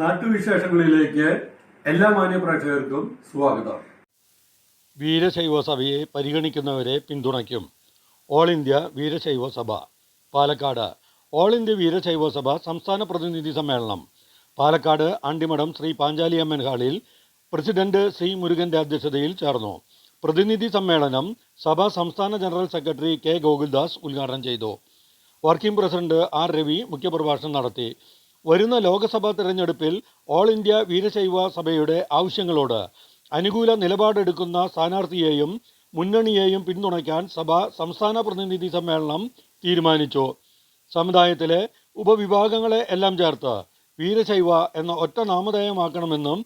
നാട്ടുവിശേഷങ്ങളിലേക്ക് എല്ലാ മാന്യപ്രേക്ഷകർക്കും സ്വാഗതം. വീരശൈവ സഭയെ പരിഗണിക്കുന്നവരെ പിന്തുണയ്ക്കും. All India Veerashaiva Sabha Palakkad. All India Veerashaiva സഭ സംസ്ഥാന പ്രതിനിധി സമ്മേളനം പാലക്കാട് ആണ്ടിമഠം ശ്രീ പാഞ്ചാലിയമ്മൻ ഹാളിൽ പ്രസിഡന്റ് സി മുരുകന്റെ അധ്യക്ഷതയിൽ ചേർന്നു. പ്രതിനിധി സമ്മേളനം സഭ സംസ്ഥാന ജനറൽ സെക്രട്ടറി കെ ഗോകുൽദാസ് ഉദ്ഘാടനം ചെയ്തു. വർക്കിംഗ് പ്രസിഡന്റ് ആർ രവി മുഖ്യപ്രഭാഷണം നടത്തി. വരുന്ന ലോക്സഭാ തെരഞ്ഞെടുപ്പിൽ ഓൾ ഇന്ത്യ വീരശൈവ സഭയുടെ ആവശ്യങ്ങളോട് അനുകൂല നിലപാടെടുക്കുന്ന സ്ഥാനാർത്ഥിയെയും മുന്നണിയെയും പിന്തുണയ്ക്കാൻ സഭ സംസ്ഥാന പ്രതിനിധി സമ്മേളനം തീരുമാനിച്ചു. സമുദായത്തിലെ ഉപവിഭാഗങ്ങളെ എല്ലാം ചേർത്ത് വീരശൈവ എന്ന ഒറ്റ നാമധേയമാക്കണമെന്നും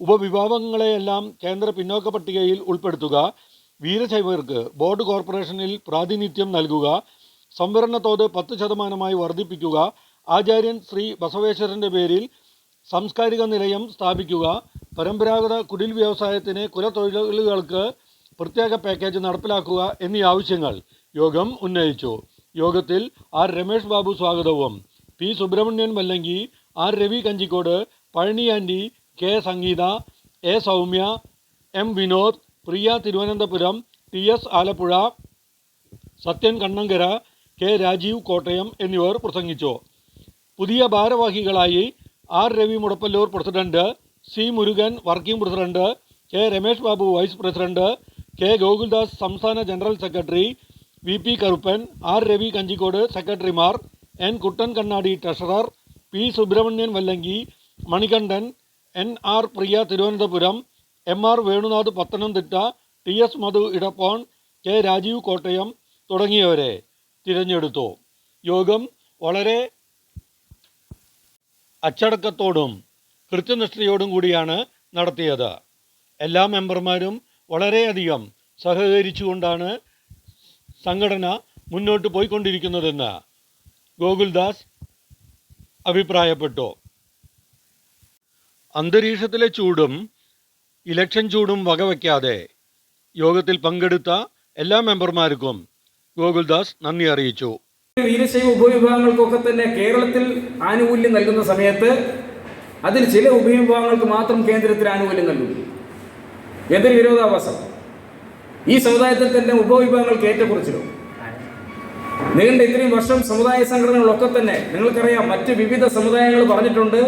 ഉപവിഭാഗങ്ങളെയെല്ലാം കേന്ദ്ര പിന്നോക്ക പട്ടികയിൽ ഉൾപ്പെടുത്തുക വീരശൈവർക്ക് ബോർഡ് കോർപ്പറേഷനിൽ പ്രാതിനിധ്യം നൽകുക സംവരണ തോത് പത്ത് ശതമാനമായി വർദ്ധിപ്പിക്കുക ആചാര്യൻ ശ്രീ ബസവേശ്വരന്റെ പേരിൽ സാംസ്കാരിക നിലയം സ്ഥാപിക്കുക പരമ്പരാഗത കുടിൽ വ്യവസായത്തിന് കുലത്തൊഴിലുകൾക്ക് പ്രത്യേക പാക്കേജ് നടപ്പിലാക്കുക എന്നീ ആവശ്യങ്ങൾ യോഗം ഉന്നയിച്ചു. യോഗത്തിൽ ആർ രമേഷ് ബാബു സ്വാഗതവും P Subramanian Vallangi R Ravi Kanjikode Palani K Sangeetha A Soumya M Vinod Priya Thiruvananthapuram T S Alappuzha Sathyan Kannankara K Rajeev Kottayam എന്നിവർ പ്രസംഗിച്ചു. പുതിയ ഭാരവാഹികളായി R Ravi Mudappallur president C Murugan working president K Ramesh Babu vice president K Gokuldas സംസ്ഥാന general secretary V P Karuppan R Ravi Kanjikode സെക്രട്ടറിമാർ N Kuttan Kannadi treasurer P Subramanian Vallangi Manikandan N R Priya Thiruvananthapuram M R Venunath Pathanamthitta T S Madhu Edappon K Rajeev Kottayam തുടങ്ങിയവരെ തിരഞ്ഞെടുത്തു. യോഗം വളരെ അച്ചടക്കത്തോടും കൃത്യനിഷ്ഠയോടും കൂടിയാണ് നടത്തിയത്. എല്ലാ മെമ്പർമാരും വളരെയധികം സഹകരിച്ചുകൊണ്ടാണ് സംഘടന മുന്നോട്ട് പോയിക്കൊണ്ടിരിക്കുന്നതെന്ന് ഗോകുൽദാസ് അഭിപ്രായപ്പെട്ടു. അന്തരീക്ഷത്തിലെ ചൂടും ഇലക്ഷൻ ചൂടും വകവയ്ക്കാതെ യോഗത്തിൽ പങ്കെടുത്ത എല്ലാ മെമ്പർമാർക്കും ഗോകുൽദാസ് നന്ദി അറിയിച്ചു. വീരശൈവ ഉപവിഭാഗങ്ങൾക്കൊക്കെ തന്നെ കേരളത്തിൽ ആനുകൂല്യം നൽകുന്ന സമയത്ത് അതിൽ ചില ഉപവിഭാഗങ്ങൾക്ക് മാത്രം കേന്ദ്രത്തിൽ ആനുകൂല്യം നൽകുന്നു. എന്തൊരു വിരോധാഭാസം? ഈ സമുദായത്തിൽ തന്നെ ഉപവിഭാഗങ്ങൾക്ക് ഏറ്റക്കുറച്ചിലും. നീണ്ട ഇത്രയും വർഷം സമുദായ സംഘടനകളൊക്കെ തന്നെ നിങ്ങൾക്കറിയാം മറ്റ് വിവിധ സമുദായങ്ങൾ പറഞ്ഞിട്ടുണ്ട്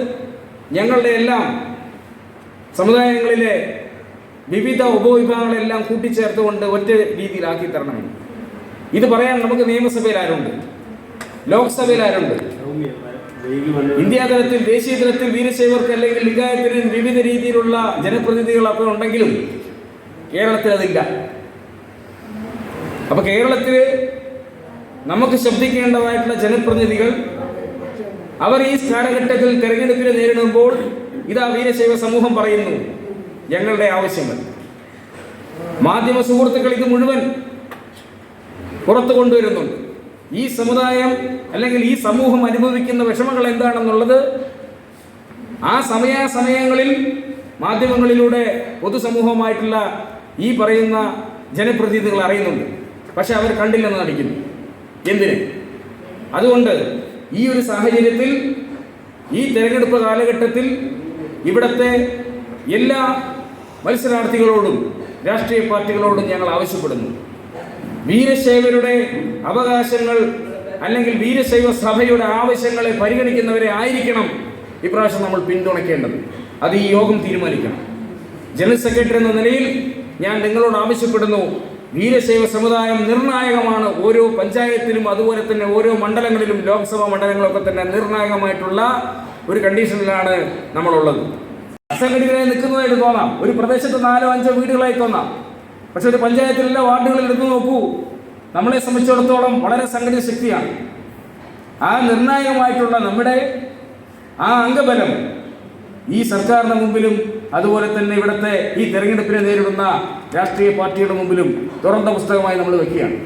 ഞങ്ങളുടെ എല്ലാം സമുദായങ്ങളിലെ വിവിധ ഉപവിഭാഗങ്ങളെല്ലാം കൂട്ടിച്ചേർത്തുകൊണ്ട് ഒറ്റ രീതിയിലാക്കി തരണമെന്ന് ഇത് പറയാൻ നമുക്ക് നിയമസഭയിൽ ആരുണ്ട്? ലോക്സഭയിൽ ആരുണ്ട്? ഇന്ത്യാ തലത്തിൽ ദേശീയ തലത്തിൽ വീരശൈവർക്ക് അല്ലെങ്കിൽ ലിംഗായത്തിന് വിവിധ രീതിയിലുള്ള ജനപ്രതിനിധികളൊക്കെ ഉണ്ടെങ്കിലും കേരളത്തിൽ അതില്ല. അപ്പൊ കേരളത്തിൽ നമുക്ക് ശബ്ദിക്കേണ്ടതായിട്ടുള്ള ജനപ്രതിനിധികൾ അവർ ഈ കാലഘട്ടത്തിൽ തെരഞ്ഞെടുപ്പിനെ നേരിടുമ്പോൾ ഇതാ വീരശൈവ സമൂഹം പറയുന്നു ഞങ്ങളുടെ ആവശ്യങ്ങൾ. മാധ്യമ സുഹൃത്തുക്കൾ ഇത് മുഴുവൻ പുറത്തു കൊണ്ടുവരുന്നുണ്ട്. ഈ സമുദായം അല്ലെങ്കിൽ ഈ സമൂഹം അനുഭവിക്കുന്ന വിഷമങ്ങൾ എന്താണെന്നുള്ളത് ആ സമയാസമയങ്ങളിൽ മാധ്യമങ്ങളിലൂടെ പൊതുസമൂഹമായിട്ടുള്ള ഈ പറയുന്ന ജനപ്രതിനിധികൾ അറിയുന്നുണ്ട്. പക്ഷെ അവർ കണ്ടില്ലെന്ന് നടിക്കുന്നു. എന്തിന്? അതുകൊണ്ട് ഈ ഒരു സാഹചര്യത്തിൽ ഈ തെരഞ്ഞെടുപ്പ് കാലഘട്ടത്തിൽ ഇവിടുത്തെ എല്ലാ മത്സരാർത്ഥികളോടും രാഷ്ട്രീയ പാർട്ടികളോടും ഞങ്ങൾ ആവശ്യപ്പെടുന്നു. വീരശൈവരുടെ അവകാശങ്ങൾ അല്ലെങ്കിൽ വീരശൈവ സഭയുടെ ആവശ്യങ്ങളെ പരിഗണിക്കുന്നവരെ ആയിരിക്കണം ഇപ്രാവശ്യം നമ്മൾ പിന്തുണയ്ക്കേണ്ടത്. അത് ഈ യോഗം തീരുമാനിക്കണം. ജനറൽ സെക്രട്ടറി എന്ന നിലയിൽ ഞാൻ നിങ്ങളോട് ആവശ്യപ്പെടുന്നു വീരശൈവ സമുദായം നിർണായകമാണ്. ഓരോ പഞ്ചായത്തിലും അതുപോലെ തന്നെ ഓരോ മണ്ഡലങ്ങളിലും ലോക്സഭാ മണ്ഡലങ്ങളൊക്കെ തന്നെ നിർണായകമായിട്ടുള്ള ഒരു കണ്ടീഷനിലാണ് നമ്മളുള്ളത്. അസംഘടിതരായി നിൽക്കുന്നതായിട്ട് തോന്നാം. ഒരു പ്രദേശത്ത് നാലോ അഞ്ചോ വീടുകളായി തോന്നാം. പക്ഷെ ഒരു പഞ്ചായത്തിലെ വാർഡുകളിൽ എടുത്തു നോക്കൂ. നമ്മളെ സംബന്ധിച്ചിടത്തോളം വളരെ സംഘടിത ശക്തിയാണ്. ആ നിർണായകമായിട്ടുള്ള നമ്മുടെ ആ അംഗബലം ഈ സർക്കാരിന് മുമ്പിലും അതുപോലെ തന്നെ ഇവിടുത്തെ ഈ തെരഞ്ഞെടുപ്പിനെ നേരിടുന്ന രാഷ്ട്രീയ പാർട്ടിയുടെ മുമ്പിലും തുറന്ന പുസ്തകമായി നമ്മൾ വെക്കുകയാണ്